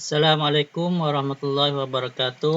อัสสลามุอะลัยกุมวะเราะห์มะตุลลอฮิวะบะเราะกาตุ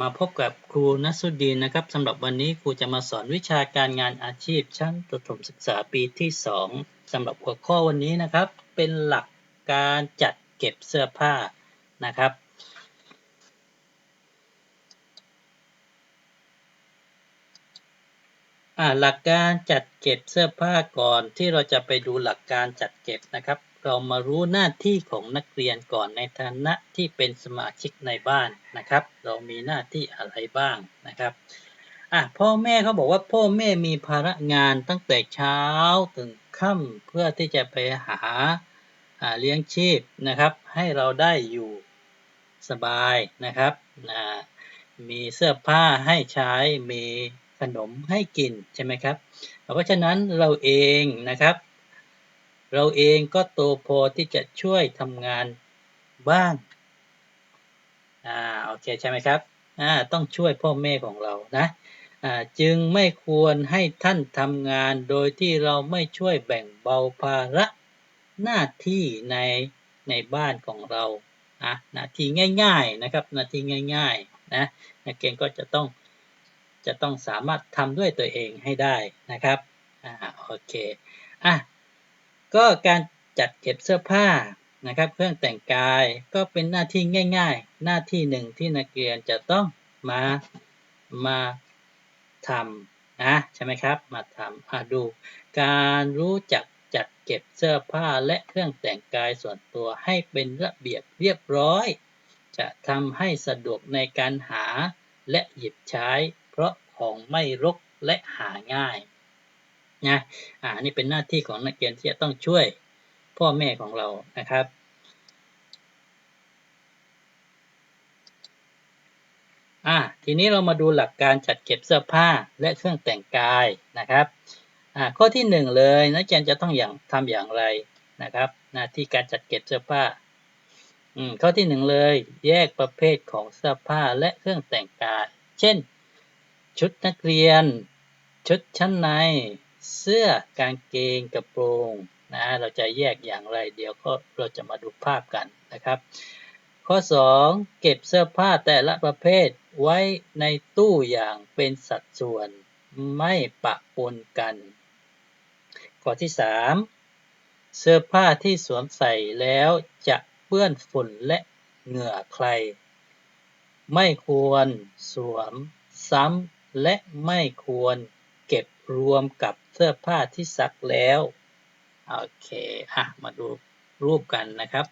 มาพบกับครูนัสุดีนนะครับสำหรับวันนี้ครูจะมาสอนวิชาการงานอาชีพ ชั้นประถมศึกษาปีที่ 2สำหรับหัวข้อวันนี้นะครับ เป็นหลักการจัดเก็บเสื้อผ้านะครับ หลักการจัดเก็บเสื้อผ้าก่อนที่เราจะไปดูหลักการจัดเก็บนะครับ เรามารู้หน้าที่ของนักเรียนก่อนในฐานะที่เป็นสมาชิกในบ้านนะครับ เรามีหน้าที่อะไรบ้างนะครับอะพ่อแม่เขาบอกว่าพ่อแม่มีภาระงานตั้งแต่เช้าถึงค่ำเพื่อที่จะไปหาหาเลี้ยงชีพนะครับ ให้เราได้อยู่สบายนะครับอ่ามีเสื้อผ้าให้ใช้มีขนมให้กินใช่ไหมครับ เพราะฉะนั้นเราเองนะครับ เราเองก็โตพอที่จะช่วยทำงานบ้างอ่าโอเคใช่ไหมครับอ่าต้องช่วยพ่อแม่ของเรานะอ่าจึงไม่ควรให้ท่านทำงานโดยที่เราไม่ช่วยแบ่งเบาภาระหน้าที่ในในบ้านของเรานะหน้าที่ง่าย ๆนะครับหน้าที่ง่ายๆนะนักเรียนก็จะต้องจะต้องสามารถทำด้วยตัวเองให้ได้นะครับอ่าโอเคอะ ก็การจัดเก็บเสื้อผ้านะครับ เครื่องแต่งกายก็เป็นหน้าที่ง่าย ๆ หน้าที่หนึ่งที่นักเรียนจะต้องมามาทำนะใช่ไหมครับ มาทำอะดู การรู้จักจัดเก็บเสื้อผ้าและเครื่องแต่งกายส่วนตัวให้เป็นระเบียบเรียบร้อย จะทำให้สะดวกในการหาและหยิบใช้ เพราะของไม่รกและหาง่าย นะอ่านี่เป็นหน้าที่ของนักเรียนที่จะต้องช่วยพ่อแม่ของเรานะครับ อ่าทีนี้เรามาดูหลักการจัดเก็บเสื้อผ้าและเครื่องแต่งกายนะครับอ่าข้อที่หนึ่งเลยนักเรียนจะต้องอย่างทำอย่างไรนะครับ หน้าที่การจัดเก็บเสื้อผ้าอืมข้อที่หนึ่งเลย แยกประเภทของเสื้อผ้าและเครื่องแต่งกาย เช่น ชุดนักเรียน ชุดชั้นใน เสื้อกางเกงกระโปรงนะเราจะแยกอย่างไรเดี๋ยวก็เราจะมาดูภาพกันนะครับ ข้อ 2 เก็บเสื้อผ้าแต่ละประเภทไว้ในตู้อย่างเป็นสัดส่วนไม่ปะปนกัน ข้อที่ 3 เสื้อผ้าที่สวมใส่แล้วจะเปื้อนฝุ่นและเหงื่อใคร ไม่ควรสวมซ้ำและไม่ควร รวมกับเสื้อผ้าที่ซักแล้ว โอเคอะมาดูรูปกันนะครับ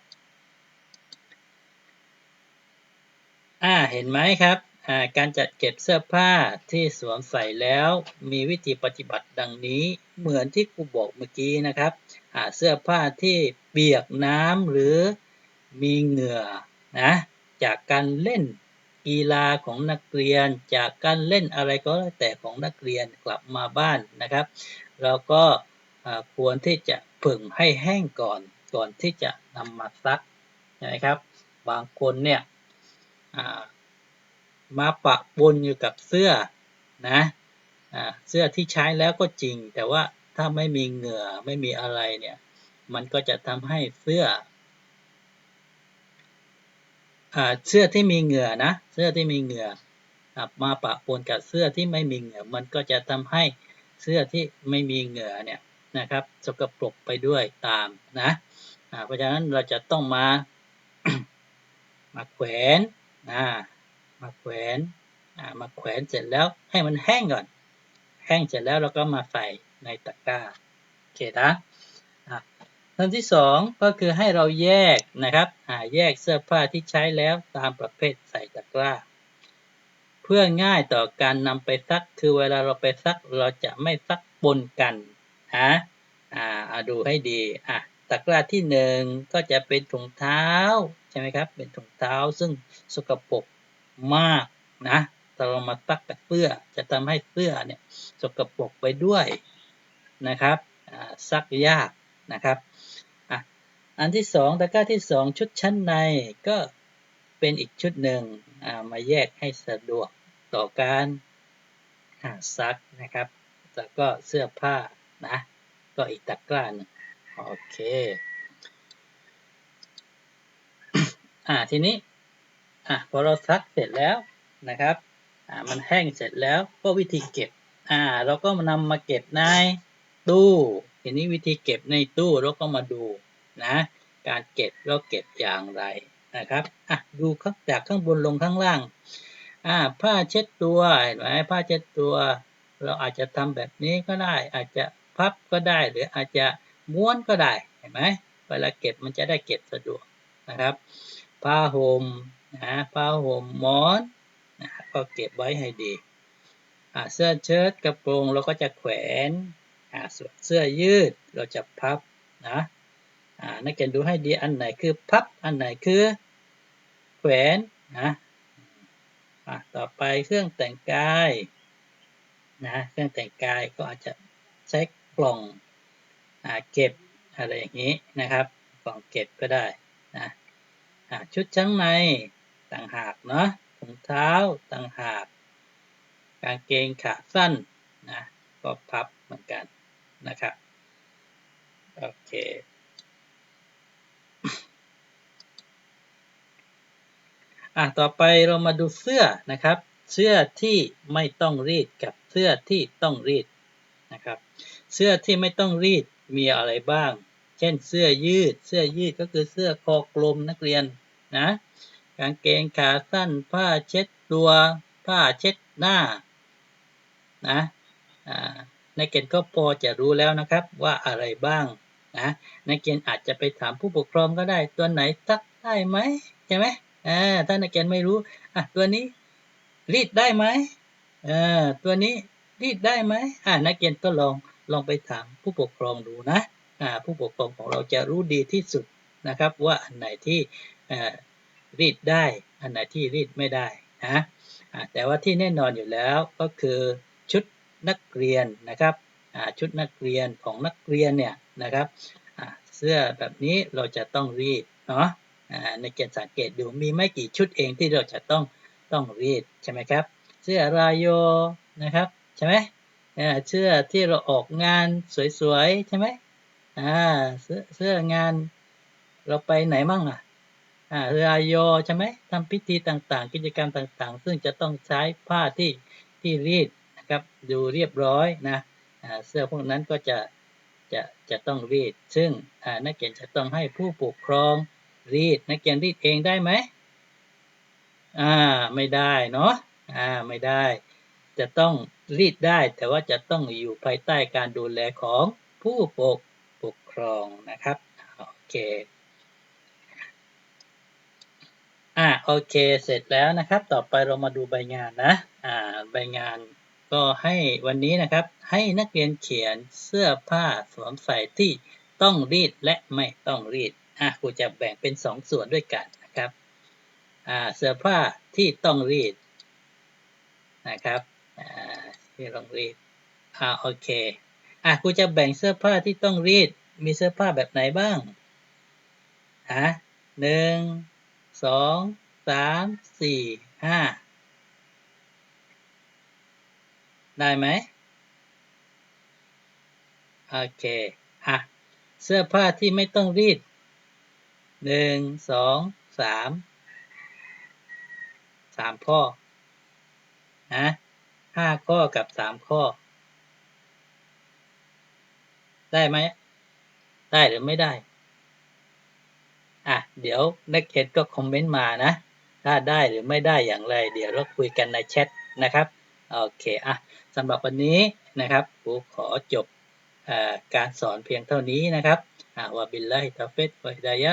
อ่า เห็นไหมครับอ่าการจัดเก็บเสื้อผ้าที่สวมใส่แล้วมีวิธีปฏิบัติดังนี้เหมือนที่ครูบอกเมื่อกี้นะครับเสื้อผ้าที่เปียกน้ำหรือมีเหงื่อนะจากการเล่น กีฬาของนักเรียน จากการเล่นอะไรก็แล้วแต่ของนักเรียนกลับมาบ้านนะครับ เราก็ควรที่จะผึ่งให้แห้งก่อนก่อนที่จะนำมาซักนะครับ บางคนเนี่ยมาปะปนอยู่กับเสื้อนะเสื้อที่ใช้แล้วก็จริง แต่ว่าถ้าไม่มีเหงื่อไม่มีอะไรเนี่ยมันก็จะทำให้เสื้อ เสื้อที่มีเหงื่อนะ เสื้อที่มีเหงื่อมาปะปนกับเสื้อที่ไม่มีเหงื่อ มันก็จะทำให้เสื้อที่ไม่มีเหงื่อเนี่ยนะครับสกปรกไปด้วยตามนะเพราะฉะนั้นเราจะต้องมามาแขวนนะมาแขวนมาแขวนเสร็จแล้วให้มันแห้งก่อน แห้งเสร็จแล้วเราก็มาใส่ในตะกร้าโอเคนะ อันที่สองก็คือให้เราแยกนะครับแยกเสื้อผ้าที่ใช้แล้วตามประเภทใส่ตะกร้า เพื่อง่ายต่อการนำไปซัก คือเวลาเราไปซักเราจะไม่ซักปนกันนะอ่าดูให้ดีอะตะกร้าที่หนึ่งก็จะเป็นถุงเท้าใช่ไหมครับ เป็นถุงเท้าซึ่งสกปรกมากนะถ้าเรามาซักกับเสื้อจะทำให้เสื้อเนี่ยสกปรกไปด้วยนะครับซักยากนะครับ อันที่สองตะกร้าที่สองชุดชั้นในก็เป็นอีกชุดหนึ่งมาแยกให้สะดวกต่อการซักนะครับแล้วก็เสื้อผ้านะก็อีกตะกร้าหนึ่งโอเคอ่าทีนี้อะพอเราซักเสร็จแล้วนะครับอ่ามันแห้งเสร็จแล้วก็วิธีเก็บอ่าเราก็มานำมาเก็บในตู้ทีนี้วิธีเก็บในตู้เราก็มาดู นะการเก็บเราเก็บอย่างไรนะครับอะดูข้างจากข้างบนลงข้างล่างอ่าผ้าเช็ดตัวเห็นไหมผ้าเช็ดตัว เราอาจจะทำแบบนี้ก็ได้ อาจจะพับก็ได้หรืออาจจะม้วนก็ได้เห็นไหมเวลาเก็บมันจะได้เก็บสะดวกนะครับ ผ้าห่มนะผ้าห่มหมอนนะก็เก็บไว้ให้ดีอ่าเสื้อเชิ้ตกระโปรงเราก็จะแขวนอ่าส่วนเสื้อยืดเราจะพับนะ นักเรียนดูให้ดีอันไหนคือพับ อันไหนคือแขวนนะต่อไปเครื่องแต่งกายนะเครื่องแต่งกายก็อาจจะใช้กล่องอเก็บอะไรอย่างนี้นะครับกล่องเก็บก็ได้นะชุดชั้นในต่างหากเนาะถุงเท้าต่างหาก กางเกงขาสั้นนะก็พับเหมือนกันนะครับโอเค อะต่อไปเรามาดูเสื้อนะครับ เสื้อที่ไม่ต้องรีดกับเสื้อที่ต้องรีดนะครับ เสื้อที่ไม่ต้องรีดมีอะไรบ้าง เช่นเสื้อยืด เสื้อยืดก็คือเสื้อคอกลมนักเรียนนะกางเกงขาสั้น ผ้าเช็ดตัวผ้าเช็ดหน้านะนักเรียนก็พอจะรู้แล้วนะครับว่าอะไรบ้างนะนักเรียนอาจจะไปถามผู้ปกครองก็ได้ตัวไหนซักได้ไหมใช่ไหม อ่าถ้านักเรียนไม่รู้อะตัวนี้รีดได้ไหมอ่าตัวนี้รีดได้ไหมอ่านักเรียนก็ลองลองไปถามผู้ปกครองดูนะอ่าผู้ปกครองของเราจะรู้ดีที่สุดนะครับ ว่าอันไหนที่รีดได้ อันไหนที่รีดไม่ได้นะแต่ว่าที่แน่นอนอยู่แล้วก็คือชุดนักเรียนนะครับชุดนักเรียนของนักเรียนเนี่ยนะครับเสื้อแบบนี้เราจะต้องรีดเนาะ ในเกณฑ์สังเกตดูมีไม่กี่ชุดเองที่เราจะต้องต้องรีดใช่ไหมครับ เสื้อรายโยนะครับใช่ไหมเสื้อที่เราออกงานสวยๆใช่ไหมเสื้อเสื้องานเราไปไหนมั่งอะรายโยใช่ไหมทำพิธีต่างๆ กิจกรรมต่างๆ ซึ่งจะต้องใช้ผ้าที่ที่รีดนะครับดูเรียบร้อยนะเสื้อพวกนั้นก็จะจะจะต้องรีด ซึ่งนักเรียนจะต้องให้ผู้ปกครอง รีดนักเรียนรีดเองได้ไหมอ่าไม่ได้เนาะอ่าไม่ได้ จะต้องรีดได้แต่ว่าจะต้องอยู่ภายใต้การดูแลของผู้ปกปกครองนะครับโอเคอ่าโอเคเสร็จแล้วนะครับ ต่อไปเรามาดูใบงานนะอ่าใบงานก็ให้วันนี้นะครับ ให้นักเรียนเขียนเสื้อผ้าสวมใส่ที่ต้องรีดและไม่ต้องรีด อะครูจะแบ่งเป็นสองส่วนด้วยกันนะครับอ่าเสื้อผ้าที่ต้องรีดนะครับอ่าที่ต้องรีดอ่าโอเคอะครูจะแบ่งเสื้อผ้าที่ต้องรีด มีเสื้อผ้าแบบไหนบ้างอะหนึ่งสองสามสี่ห้าได้ไหมโอเคอะเสื้อผ้าที่ไม่ต้องรีด หนึ่งสองสามสามข้อนะห้าข้อกับสามข้อ ได้ไหม ได้หรือไม่ได้ อะ เดี๋ยวนักเขียนก็คอมเมนต์มานะ ถ้าได้หรือไม่ได้อย่างไร เดี๋ยวเราคุยกันในแชทนะครับ โอเค อะสำหรับวันนี้นะครับครูขอจบการสอนเพียงเท่านี้นะครับวะบิลลาฮิตาฟิดวะฮิดายะ